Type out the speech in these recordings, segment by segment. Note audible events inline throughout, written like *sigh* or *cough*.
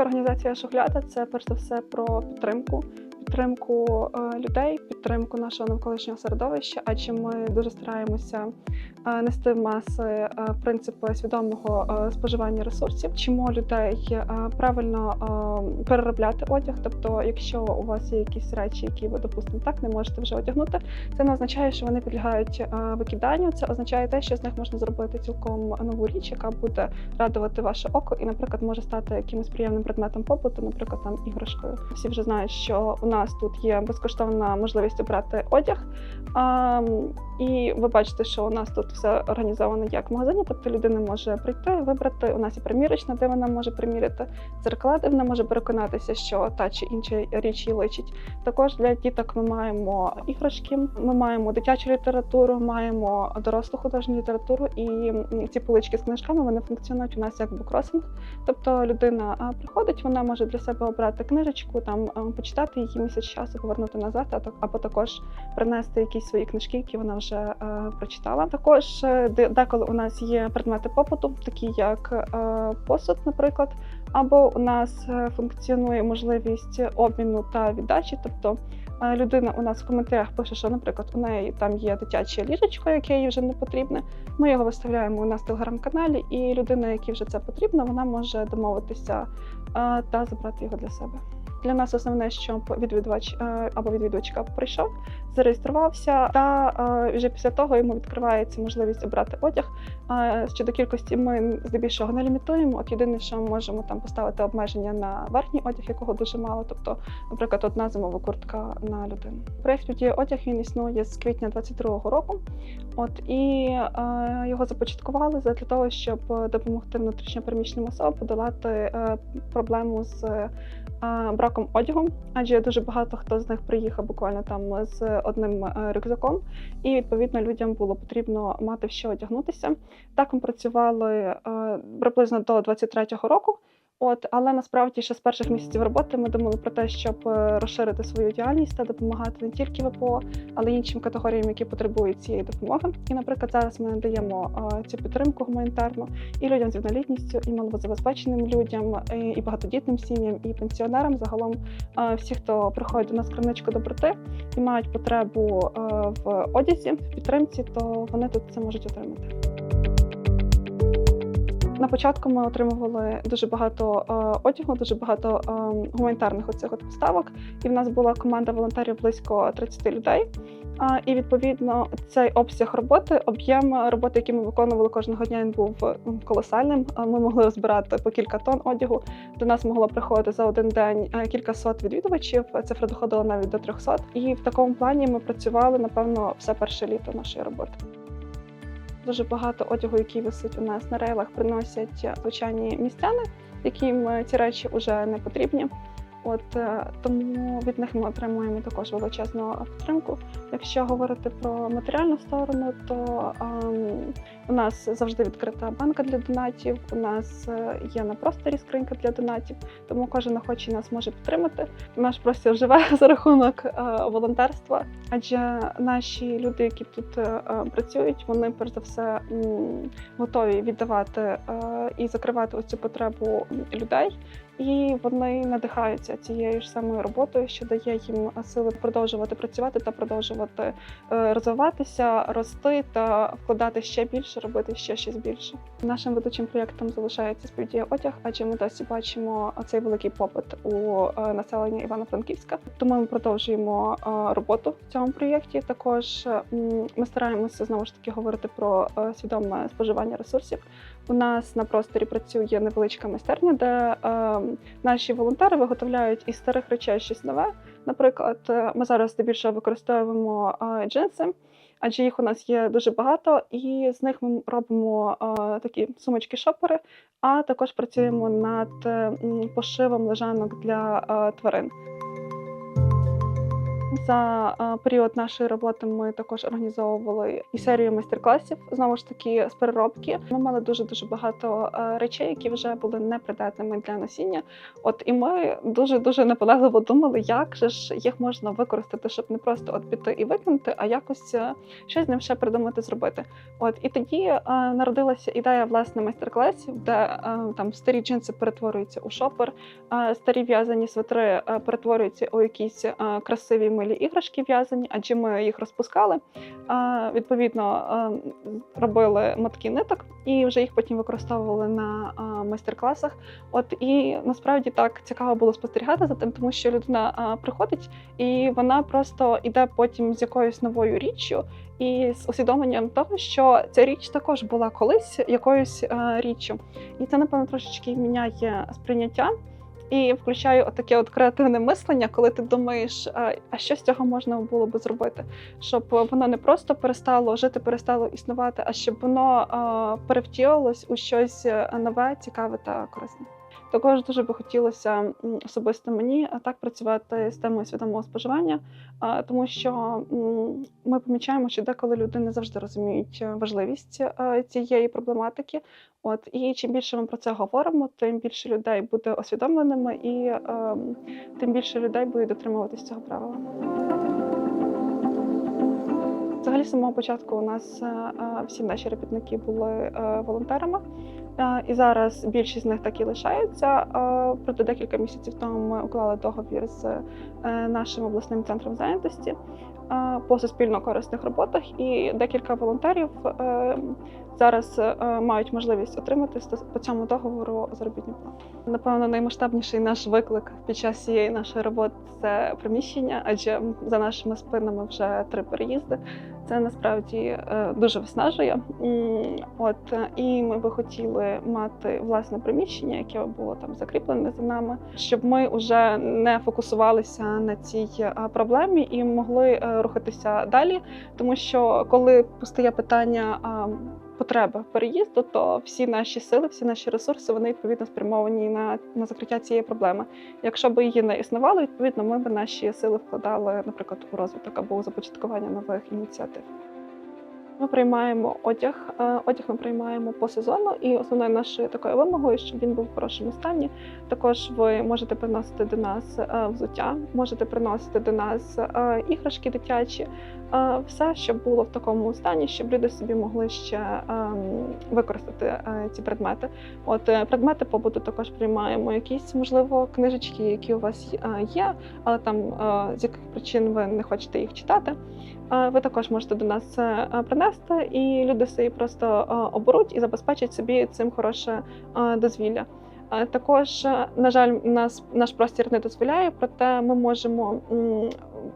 Громадська організація Шухляда це перш за все про підтримку. Підтримку е, людей, підтримку нашого навколишнього середовища, адже ми дуже стараємося е, нести в маси е, принципи свідомого споживання ресурсів. Вчимо людей правильно переробляти одяг. Тобто, якщо у вас є якісь речі, які ви допустимо так не можете вже одягнути, це не означає, що вони підлягають викиданню. Це означає те, що з них можна зробити цілком нову річ, яка буде радувати ваше око, і, наприклад, може стати якимось приємним предметом побуту, наприклад, там іграшкою. Всі вже знають, що у нас тут є безкоштовна можливість обрати одяг. А, і ви бачите, що у нас тут все організовано як в магазині, тобто людина може прийти, вибрати. У нас є примірочна, де вона може приміряти зеркала, де вона може переконатися, що та чи інша річ їй личить. Також для діток ми маємо іграшки, ми маємо дитячу літературу, маємо дорослу художню літературу, і ці полички з книжками вони функціонують у нас як букросинг. Тобто людина приходить, вона може для себе обрати книжечку, там почитати її місяць часу, повернути назад, а так або також принести якісь свої книжки, які вона вже е, прочитала. Також е, де- деколи у нас є предмети попиту, такі як е, посуд, наприклад, або у нас е, функціонує можливість обміну та віддачі, тобто. е, Людина у нас в коментарях пише, що, наприклад, у неї там є дитяче ліжечко, яке їй вже не потрібне. Ми його виставляємо у нас в телеграм-каналі, і людина, якій вже це потрібно, вона може домовитися та забрати його для себе. Для нас основне, що відвідувач е, або відвідувачка прийшов, зареєструвався, та е, вже після того йому відкривається можливість обрати одяг. Е, Щодо кількості ми здебільшого не лімітуємо. От єдине, що ми можемо там поставити обмеження на верхній одяг, якого дуже мало, тобто, наприклад, одна зимова куртка на людину. Проєкт «Людія одяг він існує з квітня 22-го року. От і е, його започаткували для того, щоб допомогти внутрішньопереміщеним особам подолати е, проблему з е, браком одягу, адже дуже багато хто з них приїхав буквально там з одним е, рюкзаком, і відповідно людям було потрібно мати в що одягнутися. Так ми працювали е, приблизно до 23-го року. От, але насправді ще з перших місяців роботи ми думали про те, щоб е, розширити свою діяльність та допомагати не тільки ВПО, але й іншим категоріям, які потребують цієї допомоги. І, наприклад, зараз ми надаємо е, цю підтримку гуманітарну і людям з інвалідністю, і малозабезпеченим людям, і, багатодітним сім'ям, і пенсіонерам. Загалом е, всі, хто приходить до нас крамничку доброти і мають потребу в одязі, в підтримці, то вони тут це можуть отримати. На початку ми отримували дуже багато е, одягу, дуже багато е, гуманітарних оцих от поставок. І в нас була команда волонтерів близько 30 людей. І відповідно цей обсяг роботи, об'єм роботи, який ми виконували кожного дня, він був колосальним. Ми могли збирати по кілька тонн одягу. До нас могло приходити за один день е, кілька сот відвідувачів. Цифра доходила навіть до 300. І в такому плані ми працювали напевно все перше літо нашої роботи. Дуже багато одягу, який висить у нас на рейлах, приносять звичайні містяни, яким е, ці речі вже не потрібні. От е, тому від них ми отримуємо також величезну підтримку. Якщо говорити про матеріальну сторону, то ем, у нас завжди відкрита банка для донатів. У нас е, є на просторі скринька для донатів, тому кожен охочий нас може підтримати. Наш простір живе *laughs* за рахунок е, волонтерства, адже наші люди, які тут е, працюють, вони перш за все м, готові віддавати е, і закривати оцю потребу людей. І вони надихаються цією ж самою роботою, що дає їм сили продовжувати працювати та продовжувати е, розвиватися, рости та вкладати ще більше, робити ще щось більше. Нашим ведучим проєктом залишається співдія одяг, адже ми досі бачимо цей великий попит у е, населення Івано-Франківська. Тому ми продовжуємо е, роботу в цьому проєкті. Також е, ми стараємося знову ж таки говорити про е, свідоме споживання ресурсів. У нас на просторі працює невеличка майстерня, де е, наші волонтери виготовляють із старих речей щось нове. Наприклад, е, ми зараз здебільшого використовуємо е, джинси, адже їх у нас є дуже багато, і з них ми робимо е, такі сумочки-шопери, а також працюємо над е, пошивом лежанок для е, тварин. За період нашої роботи ми також організовували і серію майстер-класів знову ж таки з переробки. Ми мали дуже дуже багато речей, які вже були непридатними для носіння. От і ми дуже дуже наполегливо думали, як же ж їх можна використати, щоб не просто от піти і викинути, а якось е, щось з ним ще придумати зробити. От і тоді е, народилася ідея власне майстер-класів, де е, там старі джинси перетворюються у шопер, старі в'язані свитри перетворюються у якісь красиві милі іграшки в'язані, адже ми їх розпускали. Відповідно, робили мотки ниток і вже їх потім використовували на майстер-класах. От і насправді так цікаво було спостерігати за тим, тому що людина приходить і вона просто іде потім з якоюсь новою річчю. І з усвідомленням того, що ця річ також була колись якоюсь річчю, і це напевно трошечки міняє сприйняття і включаю отаке от креативне мислення, коли ти думаєш, а, що з цього можна було би зробити, щоб воно не просто перестало жити, перестало існувати, а щоб воно перевтілилось у щось е, нове, цікаве та корисне. Також дуже би хотілося особисто мені так працювати з темою свідомого споживання, тому що ми помічаємо, що деколи люди не завжди розуміють е, важливість е, цієї проблематики. От і чим більше ми про це говоримо, тим більше людей буде освідомленими, і е, тим більше людей буде дотримуватись цього правила. Взагалі, з самого початку у нас е, е, всі наші робітники були е, волонтерами, Е, і зараз більшість з них так і лишаються. Проте декілька місяців тому ми уклали договір з е, нашим обласним центром зайнятості по суспільно корисних роботах, і декілька волонтерів е, зараз е, мають можливість отримати по цьому договору заробітну плату. Напевно, наймасштабніший наш виклик під час цієї нашої роботи це приміщення, адже за нашими спинами вже три переїзди. Це насправді е, дуже виснажує. От і ми би хотіли мати власне приміщення, яке було там закріплене за нами, щоб ми вже не фокусувалися на цій е, проблемі і могли е, рухатися далі. Тому що коли постає питання а, потреби переїзду, то всі наші сили, всі наші ресурси вони відповідно спрямовані на, на закриття цієї проблеми. Якщо б її не існувало, відповідно, ми б наші сили вкладали, наприклад, у розвиток або у започаткування нових ініціатив. Ми приймаємо одяг. Е, Одяг ми приймаємо по сезону, і основною нашою такою вимогою, щоб він був в хорошому стані. Також ви можете приносити до нас е, взуття, можете приносити до нас е, іграшки дитячі, все, щоб було в такому стані, щоб люди собі могли ще ем, використати е, ці предмети. От е, предмети побуту також приймаємо. Якісь можливо книжечки, які у вас е, є, але там з яких причин ви не хочете їх читати. Ви також можете до нас принести, і люди собі просто оберуть і забезпечать собі цим хороше дозвілля. Також, е, на жаль, нас наш простір не дозволяє, проте ми можемо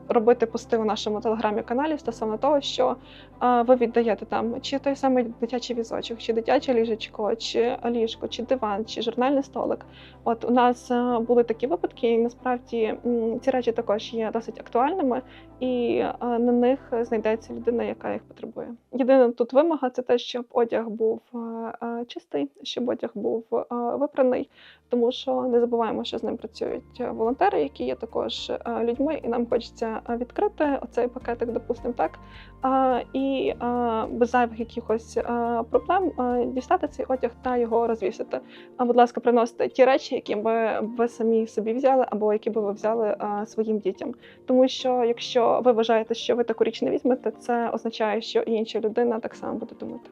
робити пости у нашому телеграмі-каналі стосовно того, що ви віддаєте там чи той самий дитячий візочок, чи дитяче ліжечко, чи ліжко, чи диван, чи журнальний столик. От у нас е, були такі випадки, і насправді ці речі також є досить актуальними і е, на них знайдеться людина, яка їх потребує. Єдина тут вимога це те, щоб одяг був е, е, чистий, щоб одяг був випраний, тому що не забуваємо, що з ним працюють волонтери, які є також людьми, і нам хочеться відкрити оцей пакетик, допустимо так, і без зайвих якихось проблем дістати цей одяг та його розвісити. А будь ласка, приносите ті речі, які би ви самі собі взяли, або які би ви взяли своїм дітям. Тому що якщо ви вважаєте, що ви таку річ не візьмете, це означає, що інша людина так само буде думати.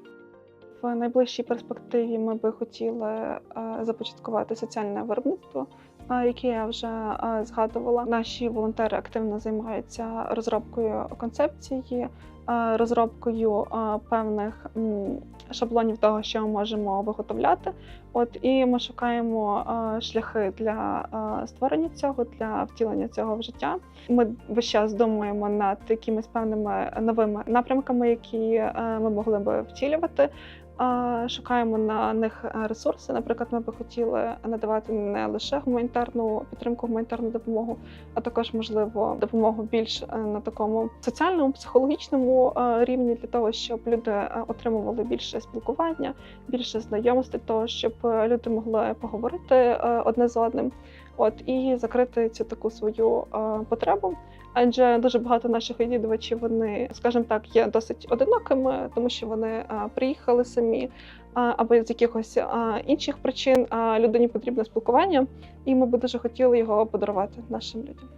В найближчій перспективі ми би хотіли е, започаткувати соціальне виробництво, е, яке я вже е, згадувала. Наші волонтери активно займаються розробкою концепції, розробкою певних шаблонів того, що ми можемо виготовляти. От і ми шукаємо е, шляхи для е, створення цього, для втілення цього в життя. Ми весь час думаємо над якимись певними новими напрямками, які е, ми могли би втілювати. Шукаємо на них е, ресурси. Наприклад, ми би хотіли надавати не лише гуманітарну підтримку, гуманітарну допомогу, а також можливо допомогу більш е, на такому соціальному, психологічному е, рівні для того, щоб люди отримували більше спілкування, більше знайомств, для того, щоб люди могли поговорити одне з одним. от і закрити цю таку свою потребу. Адже дуже багато наших відвідувачів вони, скажімо так, є досить одинокими, тому що вони приїхали самі або з якихось інших причин. А людині потрібне спілкування, і ми би дуже хотіли його подарувати нашим людям.